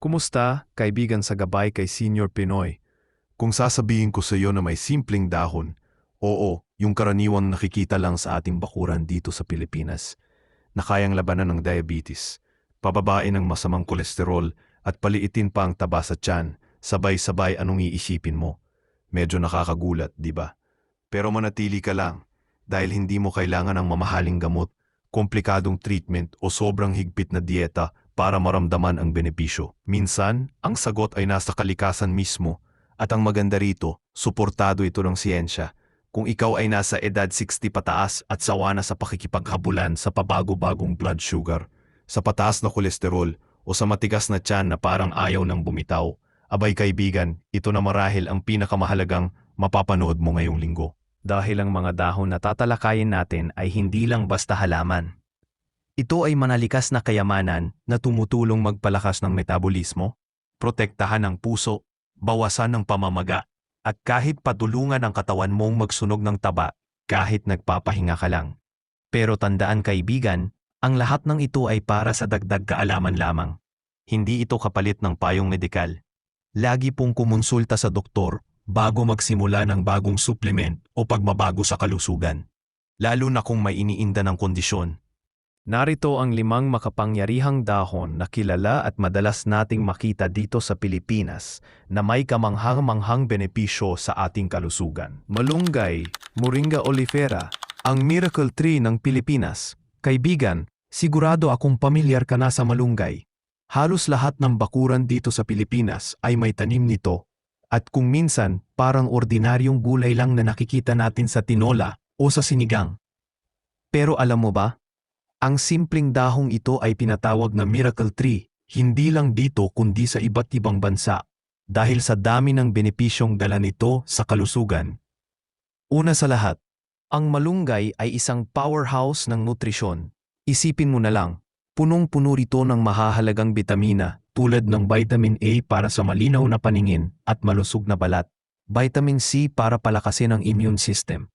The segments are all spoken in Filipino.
Kumusta, kaibigan sa gabay kay Senior Pinoy? Kung sasabihin ko sa iyo na may simpleng dahon, oo, yung karaniwang nakikita lang sa ating bakuran dito sa Pilipinas, na kayang labanan ng diabetes, pababain ng masamang kolesterol at paliitin pa ang taba sa tiyan, sabay-sabay anong iisipin mo. Medyo nakakagulat, di ba? Pero manatili ka lang, dahil hindi mo kailangan ng mamahaling gamot, komplikadong treatment o sobrang higpit na dieta para maramdaman ang benepisyo. Minsan, ang sagot ay nasa kalikasan mismo at ang maganda rito, suportado ito ng siyensya. Kung ikaw ay nasa edad 60 pataas at sawa na sa pakikipaghabulan sa pabago-bagong blood sugar, sa pataas na kolesterol o sa matigas na tiyan na parang ayaw ng bumitaw, abay kaibigan, ito na marahil ang pinakamahalagang mapapanood mo ngayong linggo. Dahil ang mga dahon na tatalakayin natin ay hindi lang basta halaman. Ito ay manalikas na kayamanan na tumutulong magpalakas ng metabolismo, protektahan ang puso, bawasan ng pamamaga, at kahit patulungan ang katawan mong magsunog ng taba kahit nagpapahinga ka lang. Pero tandaan kaibigan, ang lahat ng ito ay para sa dagdag kaalaman lamang. Hindi ito kapalit ng payong medikal. Lagi pong kumonsulta sa doktor bago magsimula ng bagong supplement o pagbabago sa kalusugan. Lalo na kung may iniinda ng kondisyon. Narito ang limang makapangyarihang dahon na kilala at madalas nating makita dito sa Pilipinas na may kamanghang-manghang benepisyo sa ating kalusugan. Malunggay, Moringa oleifera, ang miracle tree ng Pilipinas. Kaibigan, sigurado akong pamilyar ka na sa malunggay. Halos lahat ng bakuran dito sa Pilipinas ay may tanim nito at kung minsan parang ordinaryong gulay lang na nakikita natin sa tinola o sa sinigang. Pero alam mo ba, ang simpleng dahong ito ay pinatawag na miracle tree, hindi lang dito kundi sa iba't ibang bansa, dahil sa dami ng benepisyong dala nito sa kalusugan. Una sa lahat, ang malunggay ay isang powerhouse ng nutrisyon. Isipin mo na lang, punong-puno rito ng mahahalagang bitamina tulad ng vitamin A para sa malinaw na paningin at malusog na balat, vitamin C para palakasin ang immune system,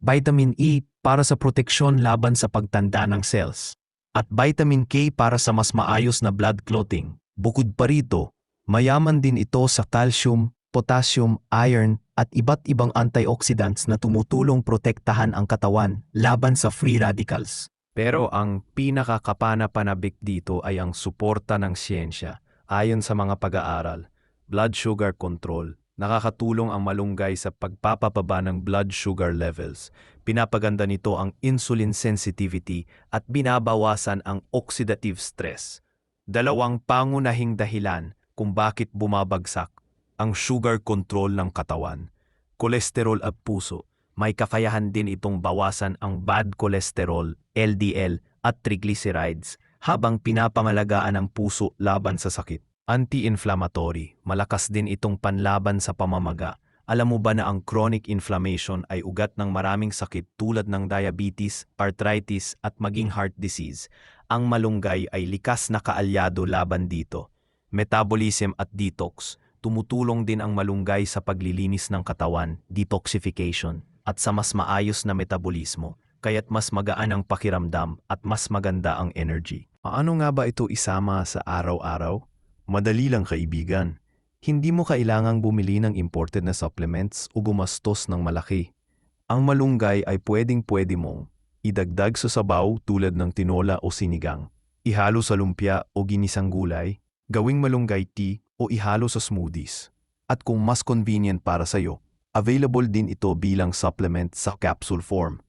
vitamin E para sa proteksyon laban sa pagtanda ng cells, at vitamin K para sa mas maayos na blood clotting. Bukod pa rito, mayaman din ito sa calcium, potassium, iron, at iba't ibang antioxidants na tumutulong protektahan ang katawan laban sa free radicals. Pero ang pinakakapana-panabik dito ay ang suporta ng siyensya. Ayon sa mga pag-aaral, blood sugar control, nakakatulong ang malunggay sa pagpapababa ng blood sugar levels. Pinapaganda nito ang insulin sensitivity at binabawasan ang oxidative stress. Dalawang pangunahing dahilan kung bakit bumabagsak ang sugar control ng katawan. Kolesterol at puso, may kakayahan din itong bawasan ang bad cholesterol, LDL, at triglycerides habang pinapangalagaan ang puso laban sa sakit. Anti-inflammatory, malakas din itong panlaban sa pamamaga. Alam mo ba na ang chronic inflammation ay ugat ng maraming sakit tulad ng diabetes, arthritis at maging heart disease? Ang malunggay ay likas na kaalyado laban dito. Metabolism at detox, tumutulong din ang malunggay sa paglilinis ng katawan, detoxification, at sa mas maayos na metabolismo, kaya't mas magaan ang pakiramdam at mas maganda ang energy. Paano nga ba ito isama sa araw-araw? Madali lang kaibigan. Hindi mo kailangang bumili ng imported na supplements o gumastos ng malaki. Ang malunggay ay pwedeng-pwede mong idagdag sa sabaw tulad ng tinola o sinigang, ihalo sa lumpia o ginisang gulay, gawing malunggay tea o ihalo sa smoothies. At kung mas convenient para sa'yo, available din ito bilang supplement sa capsule form.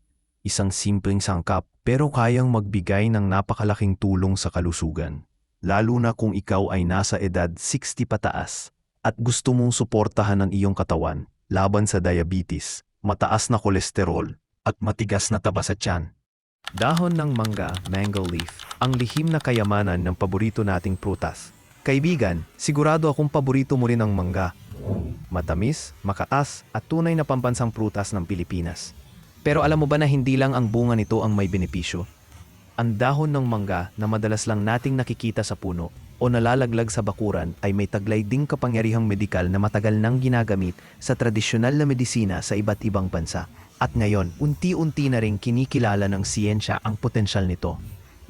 Isang simpleng sangkap pero kayang magbigay ng napakalaking tulong sa kalusugan. Lalo na kung ikaw ay nasa edad 60 pataas at gusto mong suportahan ang iyong katawan laban sa diabetes, mataas na kolesterol, at matigas na taba sa tiyan. Dahon ng mangga, mango leaf, ang lihim na kayamanan ng paborito nating prutas. Kaibigan, sigurado akong paborito mo rin ang mangga. Matamis, makatas, at tunay na pambansang prutas ng Pilipinas. Pero alam mo ba na hindi lang ang bunga nito ang may benepisyo? Ang dahon ng mangga na madalas lang nating nakikita sa puno o nalalaglag sa bakuran ay may taglay ding kapangyarihang medikal na matagal nang ginagamit sa tradisyonal na medisina sa iba't ibang bansa. At ngayon, unti-unti na rin kinikilala ng siyensya ang potensyal nito.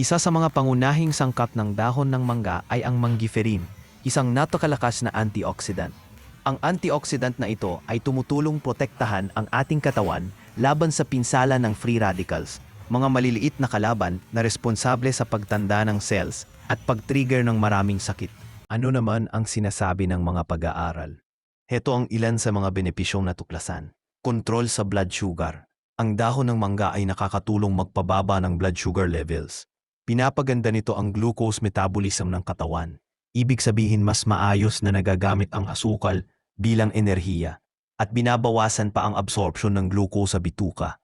Isa sa mga pangunahing sangkap ng dahon ng mangga ay ang manggiferin. isang napakalakas na antioxidant. Ang antioxidant na ito ay tumutulong protektahan ang ating katawan laban sa pinsala ng free radicals, mga maliliit na kalaban na responsable sa pagtanda ng cells at pag-trigger ng maraming sakit. Ano naman ang sinasabi ng mga pag-aaral? Heto ang ilan sa mga benepisyong natuklasan. Kontrol sa blood sugar. Ang dahon ng mangga ay nakakatulong magpababa ng blood sugar levels. Pinapaganda nito ang glucose metabolism ng katawan. Ibig sabihin mas maayos na nagagamit ang asukal bilang enerhiya at binabawasan pa ang absorption ng glucose sa bituka.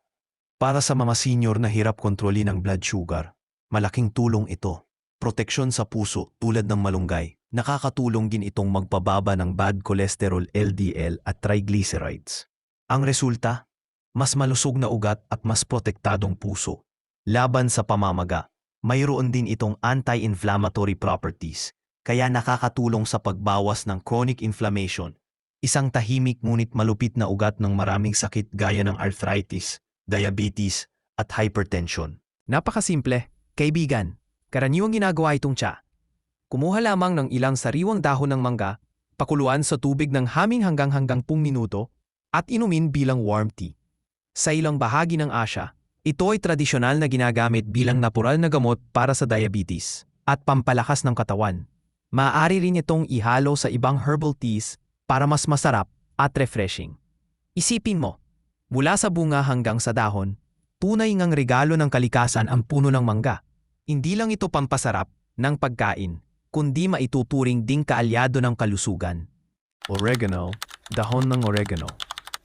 Para sa mga senior na hirap kontrolin ang blood sugar, malaking tulong ito. Proteksyon sa puso tulad ng malunggay. Nakakatulong din itong magpababa ng bad cholesterol LDL at triglycerides. Ang resulta, mas malusog na ugat at mas protektadong puso. Laban sa pamamaga, mayroon din itong anti-inflammatory properties, kaya nakakatulong sa pagbawas ng chronic inflammation. Isang tahimik ngunit malupit na ugat ng maraming sakit gaya ng arthritis, diabetes, at hypertension. Napakasimple, kaibigan. Karaniwang ginagawa itong tsa. Kumuha lamang ng ilang sariwang dahon ng mangga, pakuluan sa tubig ng haming hanggang hanggang pung minuto, at inumin bilang warm tea. Sa ilang bahagi ng Asya, ito ay tradisyonal na ginagamit bilang natural na gamot para sa diabetes at pampalakas ng katawan. Maaari rin itong ihalo sa ibang herbal teas para mas masarap at refreshing. Isipin mo, mula sa bunga hanggang sa dahon, tunay ngang regalo ng kalikasan ang puno ng mangga. Hindi lang ito pampasarap ng pagkain, kundi maituturing ding kaalyado ng kalusugan. Oregano, dahon ng oregano.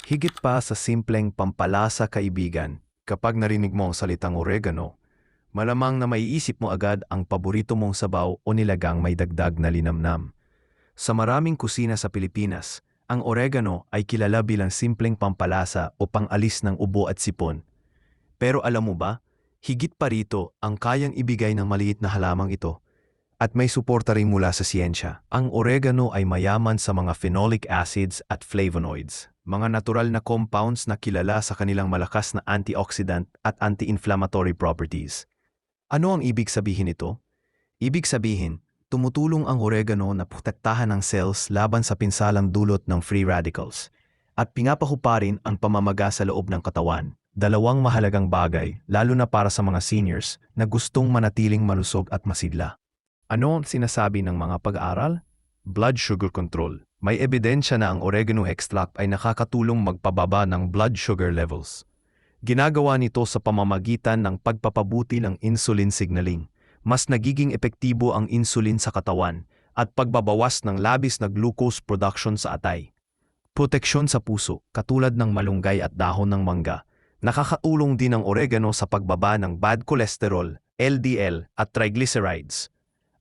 Higit pa sa simpleng pampalasa kaibigan, kapag narinig mo ang salitang oregano, malamang na maiisip mo agad ang paborito mong sabaw o nilagang may dagdag na linamnam. Sa maraming kusina sa Pilipinas, ang oregano ay kilala bilang simpleng pampalasa o pangalis ng ubo at sipon. Pero alam mo ba, higit pa rito ang kayang ibigay ng maliit na halamang ito at may suporta rin mula sa siyensya. Ang oregano ay mayaman sa mga phenolic acids at flavonoids, mga natural na compounds na kilala sa kanilang malakas na antioxidant at anti-inflammatory properties. Ano ang ibig sabihin nito? Ibig sabihin, tumutulong ang oregano na protektahan ng cells laban sa pinsalang dulot ng free radicals at pinapahuparin ang pamamaga sa loob ng katawan. Dalawang mahalagang bagay, lalo na para sa mga seniors na gustong manatiling malusog at masigla. Ano ang sinasabi ng mga pag-aaral? Blood sugar control. May ebidensya na ang oregano extract ay nakakatulong magpababa ng blood sugar levels. Ginagawa nito sa pamamagitan ng pagpapabuti ng insulin signaling. Mas nagiging epektibo ang insulin sa katawan at pagbabawas ng labis na glucose production sa atay. Proteksyon sa puso, katulad ng malunggay at dahon ng mangga. Nakakatulong din ang oregano sa pagbaba ng bad cholesterol, LDL at triglycerides.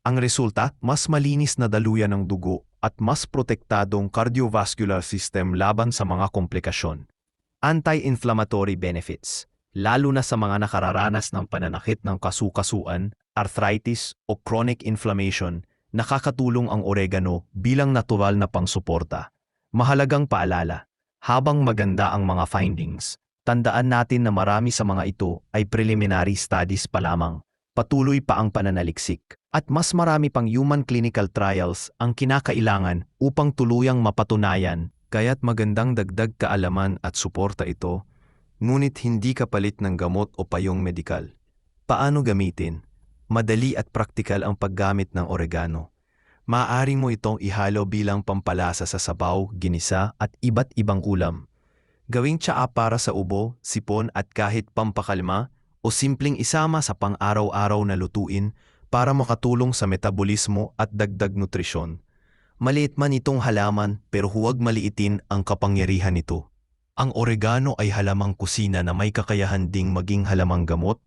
Ang resulta, mas malinis na daluyan ng dugo at mas protektadong cardiovascular system laban sa mga komplikasyon. Anti-inflammatory benefits, lalo na sa mga nakararanas ng pananakit ng kasukasuan, arthritis o chronic inflammation, nakakatulong ang oregano bilang natural na pangsuporta. Mahalagang paalala, habang maganda ang mga findings, tandaan natin na marami sa mga ito ay preliminary studies pa lamang. Patuloy pa ang pananaliksik at mas marami pang human clinical trials ang kinakailangan upang tuluyang mapatunayan kaya't magandang dagdag kaalaman at suporta ito, ngunit hindi kapalit ng gamot o payong medikal. Paano gamitin? Madali at praktikal ang paggamit ng oregano. Maaari mo itong ihalo bilang pampalasa sa sabaw, ginisa at iba't ibang ulam. Gawing tsaa para sa ubo, sipon at kahit pampakalma o simpleng isama sa pang-araw-araw na lutuin para makatulong sa metabolismo at dagdag nutrisyon. Maliit man itong halaman pero huwag maliitin ang kapangyarihan nito. Ang oregano ay halamang kusina na may kakayahan ding maging halamang gamot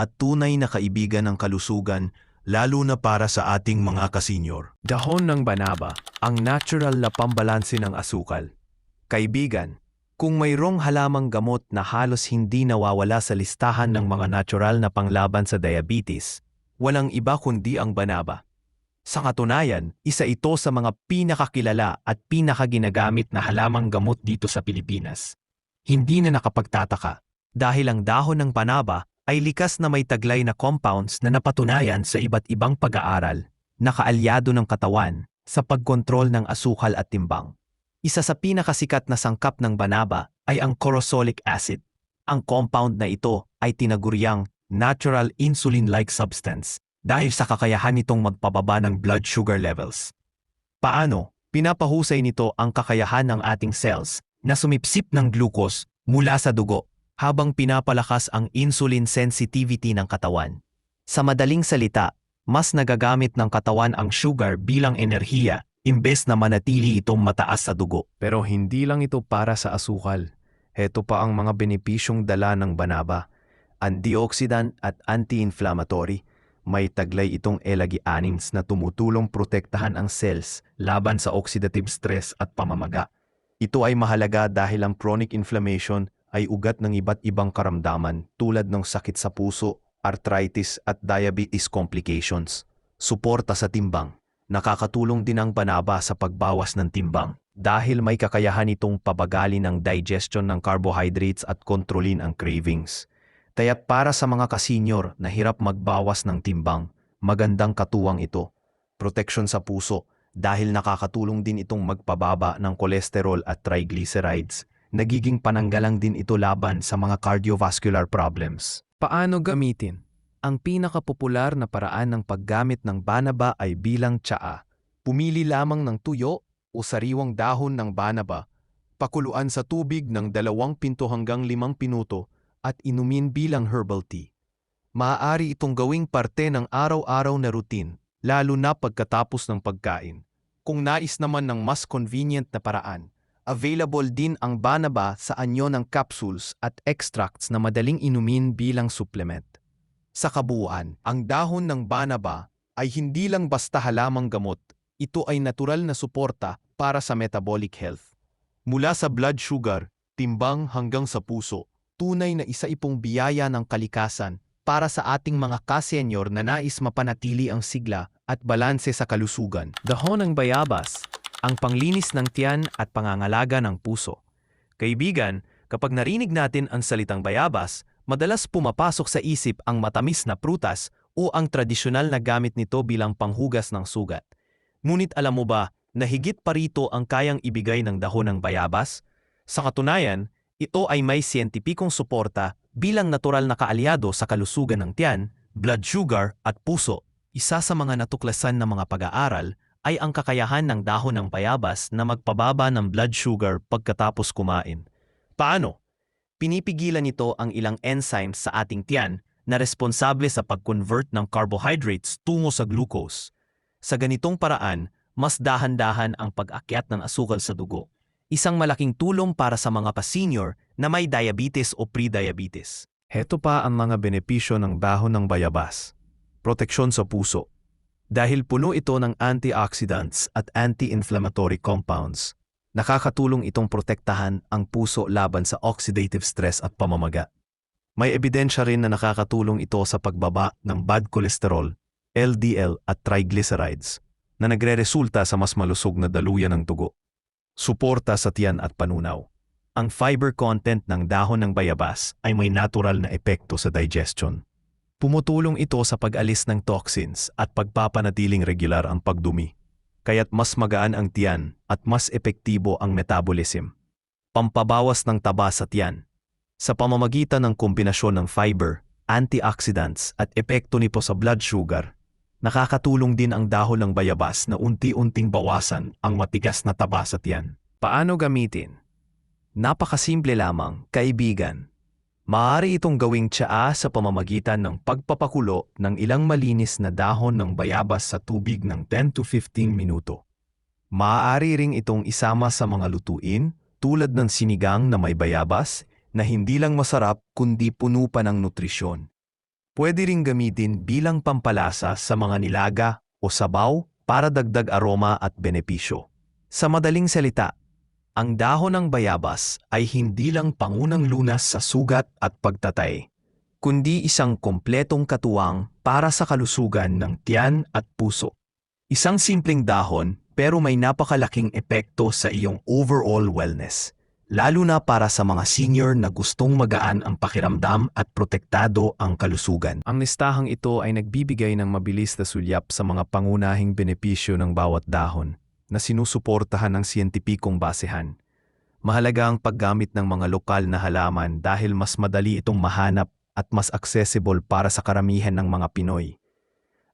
at tunay na kaibigan ng kalusugan lalo na para sa ating mga kasenyor. Dahon ng banaba, ang natural na pambalanse ng asukal. Kaibigan, kung mayroong halamang gamot na halos hindi nawawala sa listahan ng mga natural na panglaban sa diabetes, walang iba kundi ang banaba. Sa katunayan, isa ito sa mga pinakakilala at pinakaginagamit na halamang gamot dito sa Pilipinas. Hindi na nakapagtataka dahil ang dahon ng panaba ay likas na may taglay na compounds na napatunayan sa iba't ibang pag-aaral na kaalyado ng katawan sa pagkontrol ng asukal at timbang. Isa sa pinakasikat na sangkap ng banaba ay ang corosolic acid. Ang compound na ito ay tinaguriang natural insulin-like substance dahil sa kakayahan nitong magpababa ng blood sugar levels. Paano? Pinapahusay nito ang kakayahan ng ating cells na sumipsip ng glucose mula sa dugo habang pinapalakas ang insulin sensitivity ng katawan. Sa madaling salita, mas nagagamit ng katawan ang sugar bilang enerhiya imbes na manatili itong mataas sa dugo. Pero hindi lang ito para sa asukal. Heto pa ang mga benepisyong dala ng banaba. Antioxidant at anti-inflammatory. May taglay itong elagi-anins na tumutulong protektahan ang cells laban sa oxidative stress at pamamaga. Ito ay mahalaga dahil ang chronic inflammation ay ugat ng iba't ibang karamdaman tulad ng sakit sa puso, arthritis at diabetes complications. Suporta sa timbang. Nakakatulong din ang banaba sa pagbawas ng timbang dahil may kakayahan itong pabagalin ang digestion ng carbohydrates at kontrolin ang cravings. Kaya para sa mga kasenyor na hirap magbawas ng timbang, magandang katuwang ito. Protection sa puso dahil nakakatulong din itong magpababa ng kolesterol at triglycerides. Nagiging pananggalang din ito laban sa mga cardiovascular problems. Paano gamitin? Ang pinakapopular na paraan ng paggamit ng banaba ay bilang tsaa. Pumili lamang ng tuyo o sariwang dahon ng banaba, pakuluan sa tubig ng dalawang pinto hanggang limang pinuto at inumin bilang herbal tea. Maaari itong gawing parte ng araw-araw na routine, lalo na pagkatapos ng pagkain. Kung nais naman ng mas convenient na paraan, available din ang banaba sa anyo ng capsules at extracts na madaling inumin bilang supplement. Sa kabuuan, ang dahon ng banaba ay hindi lang basta halamang gamot, ito ay natural na suporta para sa metabolic health. Mula sa blood sugar, timbang hanggang sa puso, tunay na isa ipong biyaya ng kalikasan para sa ating mga kasenyor na nais mapanatili ang sigla at balanse sa kalusugan. Dahon ng bayabas, ang panglinis ng tiyan at pangangalaga ng puso. Kaibigan, kapag narinig natin ang salitang bayabas, madalas pumapasok sa isip ang matamis na prutas o ang tradisyonal na gamit nito bilang panghugas ng sugat. Ngunit alam mo ba na higit pa rito ang kayang ibigay ng dahon ng bayabas? Sa katunayan, ito ay may siyentipikong suporta bilang natural na kaalyado sa kalusugan ng tiyan, blood sugar at puso. Isa sa mga natuklasan ng mga pag-aaral ay ang kakayahan ng dahon ng bayabas na magpababa ng blood sugar pagkatapos kumain. Paano? Pinipigilan nito ang ilang enzymes sa ating tiyan na responsable sa pag-convert ng carbohydrates tungo sa glucose. Sa ganitong paraan, mas dahan-dahan ang pag-akyat ng asukal sa dugo. Isang malaking tulong para sa mga pa-senior na may diabetes o pre-diabetes. Heto pa ang mga benepisyo ng dahon ng bayabas. Proteksyon sa puso. Dahil puno ito ng antioxidants at anti-inflammatory compounds, nakakatulong itong protektahan ang puso laban sa oxidative stress at pamamaga. May ebidensya rin na nakakatulong ito sa pagbaba ng bad cholesterol, LDL at triglycerides na nagre-resulta sa mas malusog na daluyan ng dugo. Suporta sa tiyan at panunaw. Ang fiber content ng dahon ng bayabas ay may natural na epekto sa digestion. Pumutulong ito sa pag-alis ng toxins at pagpapanatiling regular ang pagdumi, kaya't mas magaan ang tiyan at mas epektibo ang metabolism. Pampabawas ng taba sa tiyan. Sa pamamagitan ng kombinasyon ng fiber, antioxidants at epekto nito sa blood sugar, nakakatulong din ang dahon ng bayabas na unti-unting bawasan ang matigas na taba sa tiyan. Paano gamitin? Napakasimple lamang, kaibigan. Maaari itong gawing tsaa sa pamamagitan ng pagpapakulo ng ilang malinis na dahon ng bayabas sa tubig ng 10 to 15 minuto. Maaari ring itong isama sa mga lutuin tulad ng sinigang na may bayabas na hindi lang masarap kundi puno pa ng nutrisyon. Pwede ring gamitin bilang pampalasa sa mga nilaga o sabaw para dagdag aroma at benepisyo. Sa madaling salita, ang dahon ng bayabas ay hindi lang pangunang lunas sa sugat at pagtatay, kundi isang kompletong katuwang para sa kalusugan ng tiyan at puso. Isang simpleng dahon pero may napakalaking epekto sa iyong overall wellness, lalo na para sa mga senior na gustong magaan ang pakiramdam at protektado ang kalusugan. Ang listahang ito ay nagbibigay ng mabilis na sulyap sa mga pangunahing benepisyo ng bawat dahon na sinusuportahan ng siyentipikong basehan. Mahalaga ang paggamit ng mga lokal na halaman dahil mas madali itong mahanap at mas accessible para sa karamihan ng mga Pinoy.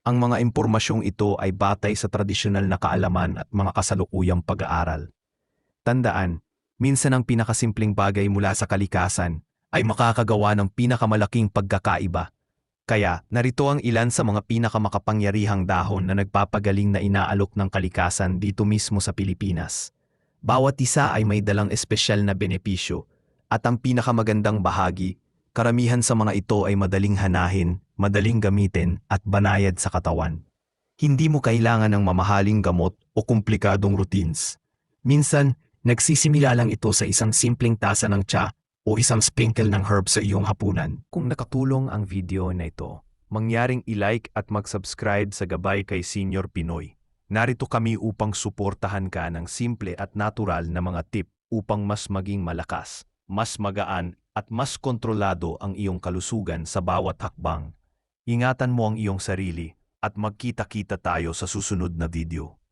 Ang mga impormasyong ito ay batay sa tradisyonal na kaalaman at mga kasalukuyang pag-aaral. Tandaan, minsan ang pinakasimpleng bagay mula sa kalikasan ay makakagawa ng pinakamalaking pagkakaiba. Kaya, narito ang ilan sa mga pinakamakapangyarihang dahon na nagpapagaling na inaalok ng kalikasan dito mismo sa Pilipinas. Bawat isa ay may dalang espesyal na benepisyo, at ang pinakamagandang bahagi, karamihan sa mga ito ay madaling hanahin, madaling gamitin, at banayad sa katawan. Hindi mo kailangan ng mamahaling gamot o komplikadong routines. Minsan, nagsisimula lang ito sa isang simpleng tasa ng tsa o isang sprinkle ng herb sa iyong hapunan. Kung nakatulong ang video na ito, mangyaring i-like at mag-subscribe sa Gabay kay Senior Pinoy. Narito kami upang suportahan ka ng simple at natural na mga tip upang mas maging malakas, mas magaan at mas kontrolado ang iyong kalusugan sa bawat hakbang. Ingatan mo ang iyong sarili at magkita-kita tayo sa susunod na video.